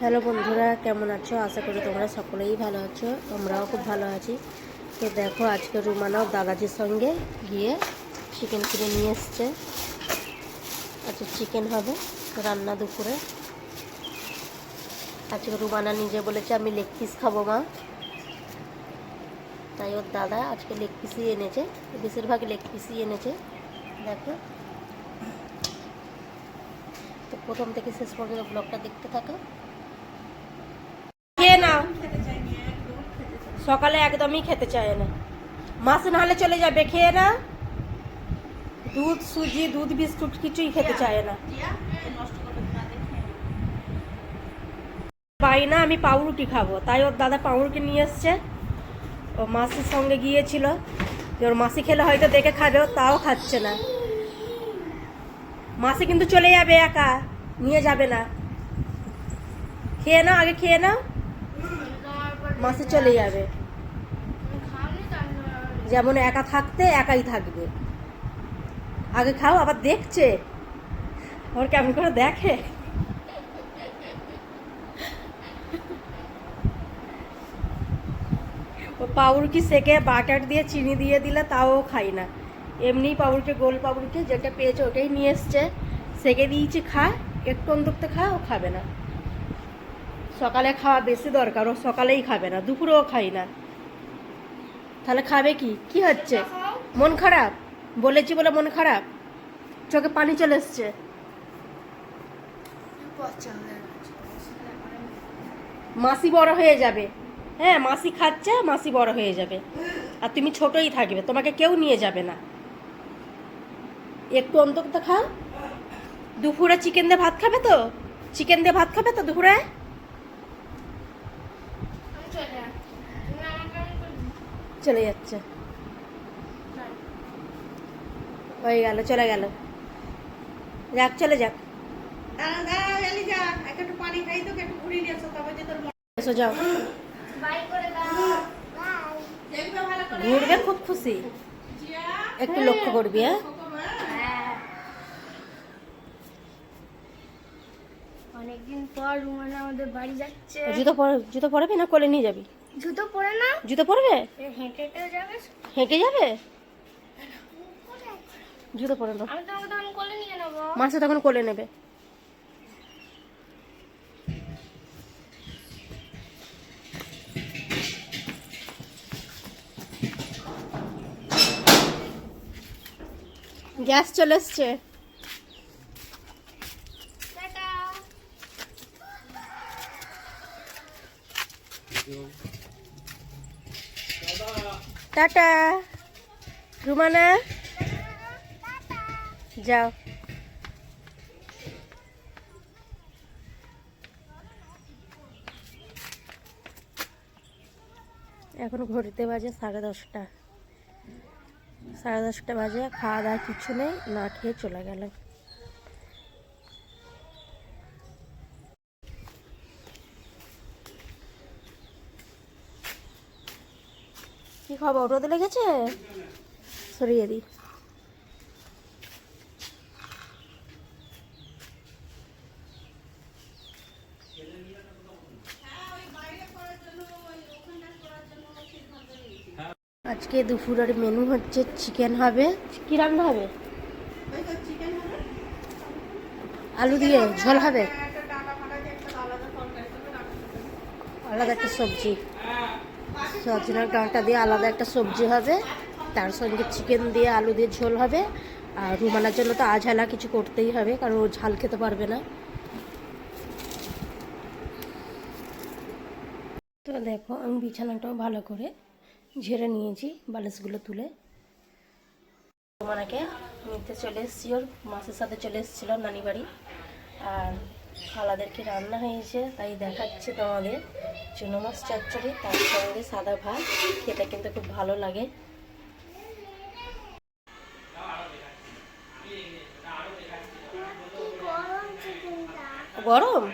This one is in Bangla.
হ্যালো বন্ধুরা, কেমন আছো? আশা করি তোমরা সকলেই ভালো আছো আমরাও খুব ভালো আছি। তো দেখো, আজকে রুমানাও দাদাজির সঙ্গে গিয়ে চিকেন কিনে নিয়ে এসছে। আচ্ছা চিকেন হবে, রান্না দুপুরে। আজকে রুমানা নিজে বলেছে, আমি লেগ পিস খাব মা। তাই ওর দাদা আজকে লেগ পিসই এনেছে, বেশিরভাগ লেগ পিসই এনেছে। দেখো। তো প্রথম থেকে শেষ পর্যন্ত ব্লগটা দেখতে থাকো খেয়ে নাও সকালে একদমই খেতে চায় না। মাছ নাহলে চলে যাবে খেয়ে না। দুধ সুজি দুধ বিস্কুট কিছুই খেতে চায় না। পাই না আমি পাউরুটি খাব। তাই ওর দাদা পাউরুটি নিয়ে এসছে। ও মাসির সঙ্গে গিয়েছিল। যে ওর মাসি খেলে হয়তো দেখে খাবে তাও খাচ্ছে না। মাসি কিন্তু চলে যাবে একা নিয়ে যাবে না। খেয়ে নাও আগে খেয়ে নাও। মাসি চলে যাবে। যেমন একা থাকতে একাই থাকবে। আগে খাও, আবার দেখছে। ওর কেমন করে দেখে। ও পাউরুটি সেকে বাটার দিয়ে চিনি দিয়ে দিলে তাও খাই না। এমনি পাউরুটি, গোল পাউরুটি যেটা পেয়েছে ওটাই নিয়ে এসছে। সেকে দিয়েছি, খা। একটু অন্তত খা, ও খাবে না। সকালে খাওয়া বেশি দরকার, ও সকালেই খাবে না, দুপুরেও খাই না। তাহলে খাবে কি? কি হচ্ছে? মন খারাপ? বলেছি বলে মন খারাপ? চোখে পানি চলে এসছে। মাসি বড় হয়ে যাবে। হ্যাঁ মাসি খাচ্ছে, মাসি বড় হয়ে যাবে। আর তুমি ছোটই থাকবে, তোমাকে কেউ নিয়ে যাবে না। একটু অন্তত খাও। দুপুরে চিকেন দিয়ে ভাত খাবে তো? চিকেন দিয়ে ভাত খাবে তো দুপুরে? চলে যাচ্ছে। হয়ে গেল চলে গেল। যাক চলে যাক। এসো যাও। ঘুরবে খুব খুশি। একটু লক্ষ্য করবি হ্যাঁ? অনেকদিন পর রুমানা আমাদের বাড়ি যাচ্ছে। জুতো পরে জুতো পরবি না কোলে নিয়ে যাবি? জুতো পরে না? জুতো পরবে? হেঁটে হেঁটে যাবে। হেঁটে যাবে? জুতো পরে নাও আমি তোমাকে তখন কোলে নিয়ে নেব। মাসে তখন কোলে নেবে। গ্যাস চলে এসছে টাটা টাটা। রুমানা? যাও। এখন ঘড়িতে বাজে সাড়ে দশটা। সাড়ে দশটা বাজে খাওয়া দাওয়া কিছু নেই, না খেয়ে চলে গেল কি খবর? রোদে লেগেছে? সরিয়ে দিই আজকে দুপুরের মেনু হচ্ছে চিকেন হবে। কি রান্না হবে? আলু দিয়ে ঝোল হবে। আলাদা একটা সবজি। সজনার ডাঁটা দিয়ে আলাদা একটা সবজি হবে। তার সঙ্গে চিকেন দিয়ে আলু দিয়ে ঝোল হবে। আর রুমালার জন্য তো আঝালা কিছু করতেই হবে, কারণ ও ঝাল খেতে পারবে না। তো দেখো, আমি বিছানাটাও ভালো করে ঝেড়ে নিয়েছি, বালিশগুলো তুলে। রুমানাকে নিতে চলে এসেছি, ওর মাসের সাথে চলে এসেছিল নানি বাড়ি। আর খালাদেরকে রান্না হয়েছে, তাই দেখাচ্ছে তোমাদের। চুনো মাছ চচ্চড়ি তার সঙ্গে সাদা ভাত খেতে কিন্তু খুব ভালো লাগে। গরম?